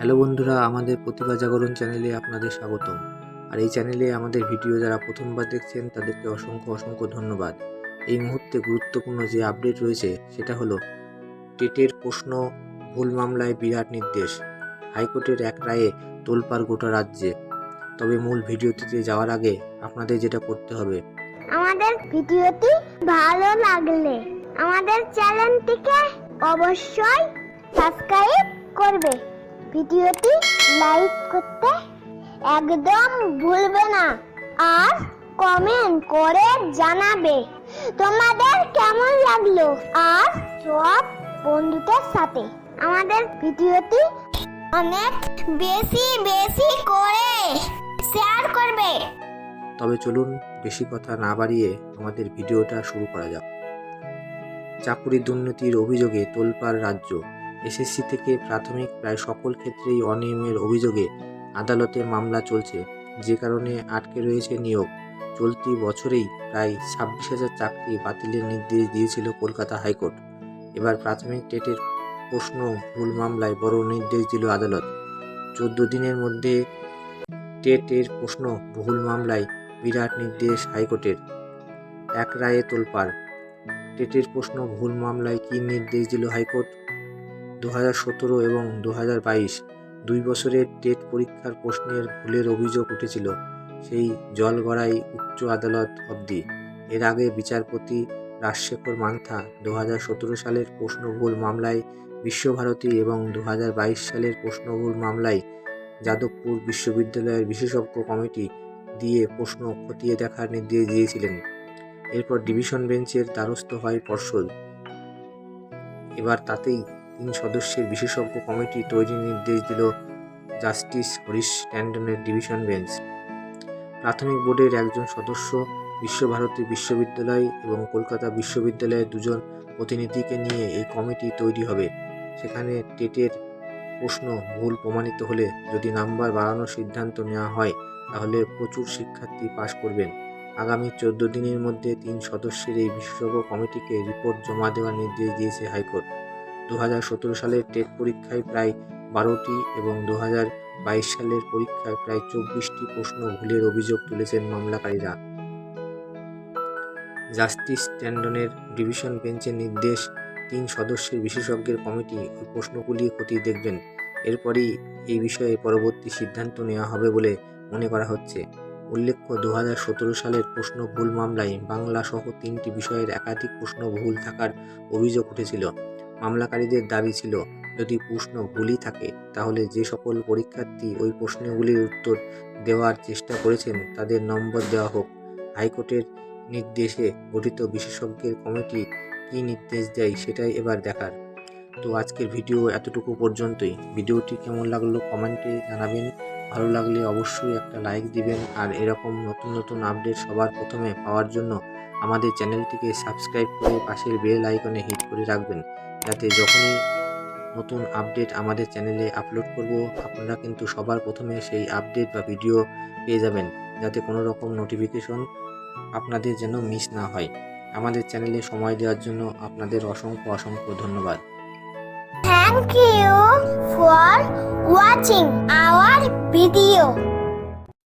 Hello বন্ধুরা, আমাদের প্রতিভা জাগরণ চ্যানেলে আপনাদের স্বাগতম। আর এই চ্যানেলে আমাদের ভিডিও যারা প্রথমবার দেখছেন, তাদেরকে অসংখ্য অসংখ্য ধন্যবাদ। এই মুহূর্তে গুরুত্বপূর্ণ যে আপডেট রয়েছে, সেটা হলো, টেটের প্রশ্ন, ভুল মামলায় বিরাট নির্দেশ। হাইকোর্টের এক রায়ে তোলপাড় গোটা রাজ্যে। তবে মূল ভিডিওটিতে যাওয়ার আগে আপনাদের যেটা করতে হবে। আমাদের ভিডিওটি ভালো লাগলে আমাদের চ্যানেলটিকে অবশ্যই সাবস্ক্রাইব করবে। ভিডিওটি লাইক করতে একদম ভুলবে না আর কমেন্ট করে জানাবে। তোমাদের কেমন লাগল? আর সব বন্ধুদের সাথে আমাদের ভিডিওটি অনেক বেশি বেশি করে শেয়ার করবে। তবে চলুন বেশি কথা না বাড়িয়ে আমাদের ভিডিওটা শুরু করা যাক। চাকুরি দুর্নীতির অভিযোগে তোলপাড় রাজ্য। এসএসসি থেকে প্রাথমিক প্রায় সকল ক্ষেত্রেই অনিয়মের অভিযোগে আদালতে মামলা চলছে। যে কারণে আটকে রয়েছে নিয়োগ। চলতি বছরেই প্রায় ছাব্বিশ হাজার চাকরি বাতিলের নির্দেশ দিয়েছিল কলকাতা হাইকোর্ট। এবার প্রাথমিক টেটের প্রশ্ন ভুল মামলায় বড় নির্দেশ দিল আদালত। চোদ্দ দিনের মধ্যে টেটের প্রশ্ন ভুল মামলায় বিরাট নির্দেশ হাইকোর্টের। এক রায়ে তোলপাড়। টেটের প্রশ্ন ভুল মামলায় কী নির্দেশ দিল হাইকোর্ট? দু হাজার সতেরো এবং দু দুই বছরের টেট পরীক্ষার প্রশ্নের ভুলের অভিযোগ উঠেছিল সেই জলগড়াই উচ্চ আদালত অবধি। এর আগে বিচারপতি রাজশেখর মান্থা দু হাজার সতেরো সালের প্রশ্নভুল মামলায় বিশ্বভারতী এবং দু হাজার বাইশ সালের প্রশ্নভুল মামলায় যাদবপুর বিশ্ববিদ্যালয়ের বিশেষজ্ঞ কমিটি দিয়ে প্রশ্ন খতিয়ে দেখার নির্দেশ দিয়েছিলেন। এরপর ডিভিশন বেঞ্চের দ্বারস্থ হয় পর্ষদ এবার তাতেই তিন সদস্যের বিশেষজ্ঞ কমিটি তৈরির নির্দেশ দিল জাস্টিস হরিশ ট্যান্ডনের ডিভিশন বেঞ্চ। প্রাথমিক বোর্ডের একজন সদস্য, বিশ্বভারতী বিশ্ববিদ্যালয় এবং কলকাতা বিশ্ববিদ্যালয়ের দুজন প্রতিনিধিকে নিয়ে এই কমিটি তৈরি হবে। সেখানে টেটের প্রশ্ন ভুল প্রমাণিত হলে যদি নাম্বার বাড়ানোর সিদ্ধান্ত নেওয়া হয়, তাহলে প্রচুর শিক্ষার্থী পাশ করবেন। আগামী চোদ্দ দিনের মধ্যে তিন সদস্যের এই বিশেষজ্ঞ কমিটিকে রিপোর্ট জমা দেওয়ার নির্দেশ দিয়েছে হাইকোর্ট। দু হাজার সতেরো সালের টেট পরীক্ষায় প্রায় বারোটি এবং দু বাইশ সালের পরীক্ষায় প্রায় চব্বিশটি প্রশ্ন ভুলের অভিযোগ তুলেছেন মামলাকারীরা। জাস্টিস ট্যান্ডনের ডিভিশন বেঞ্চের নির্দেশ তিন সদস্যের বিশেষজ্ঞের কমিটি ওই প্রশ্নগুলি খতিয়ে দেখবেন। এরপরই এই বিষয়ে পরবর্তী সিদ্ধান্ত নেওয়া হবে বলে মনে করা হচ্ছে। উল্লেখ্য দু হাজার সতেরো সালের প্রশ্ন ভুল মামলায় বাংলা সহ তিনটি বিষয়ের একাধিক প্রশ্ন ভুল থাকার অভিযোগ উঠেছিল। মামলাকারীদের দাবি ছিল, যদি প্রশ্ন ভুলই থাকে, তাহলে যে সকল পরীক্ষার্থী ওই প্রশ্নগুলির উত্তর দেওয়ার চেষ্টা করেছেন তাদের নম্বর দেওয়া হোক। হাইকোর্টের নির্দেশে গঠিত বিশেষজ্ঞের কমিটি কী নির্দেশ দেয় সেটাই এবার দেখার। তো আজকের ভিডিও এতটুকু পর্যন্তই। ভিডিওটি কেমন লাগল কমেন্টে জানাবেন। ভালো লাগলে অবশ্যই একটা লাইক দিবেন। আর এরকম নতুন নতুন আপডেট সবার প্রথমে পাওয়ার জন্য আমাদের চ্যানেলটিকে সাবস্ক্রাইব করে পাশের বেল আইকনে হিট করে রাখবেন। যাতে যখনই নতুন আপডেট আমাদের চ্যানেলে আপলোড করব, আপনারা কিন্তু সবার প্রথমে সেই আপডেট বা ভিডিও পেয়ে যাবেন, যাতে কোনো রকম নোটিফিকেশন আপনাদের যেন মিস না হয় আমাদের চ্যানেলে সময় দেওয়ার জন্য আপনাদের অসংখ্য অসংখ্য ধন্যবাদ Thank you for watching our video.